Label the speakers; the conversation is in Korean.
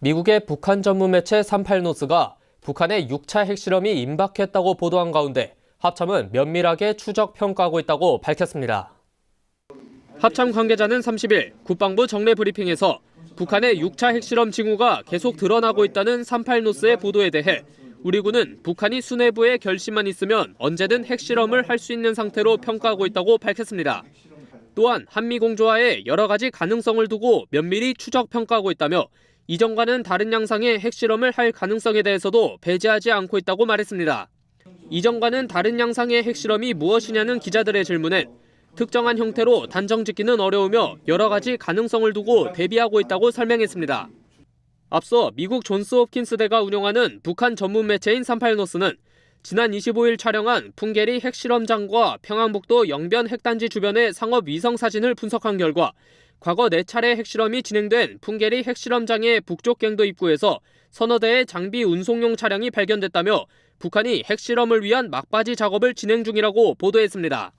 Speaker 1: 미국의 북한 전문 매체 38노스가 북한의 6차 핵실험이 임박했다고 보도한 가운데 합참은 면밀하게 추적 평가하고 있다고 밝혔습니다. 합참 관계자는 30일 국방부 정례 브리핑에서 북한의 6차 핵실험 징후가 계속 드러나고 있다는 38노스의 보도에 대해 우리 군은 북한이 수뇌부의 결심만 있으면 언제든 핵실험을 할 수 있는 상태로 평가하고 있다고 밝혔습니다. 또한 한미 공조화에 여러 가지 가능성을 두고 면밀히 추적 평가하고 있다며 이전과는 다른 양상의 핵실험을 할 가능성에 대해서도 배제하지 않고 있다고 말했습니다. 이전과는 다른 양상의 핵실험이 무엇이냐는 기자들의 질문엔 특정한 형태로 단정 짓기는 어려우며 여러 가지 가능성을 두고 대비하고 있다고 설명했습니다. 앞서 미국 존스 홉킨스대가 운영하는 북한 전문 매체인 38노스는 지난 25일 촬영한 풍계리 핵실험장과 평안북도 영변 핵단지 주변의 상업 위성 사진을 분석한 결과 과거 4차례 핵실험이 진행된 풍계리 핵실험장의 북쪽 경도 입구에서 서너 대의 장비 운송용 차량이 발견됐다며 북한이 핵실험을 위한 막바지 작업을 진행 중이라고 보도했습니다.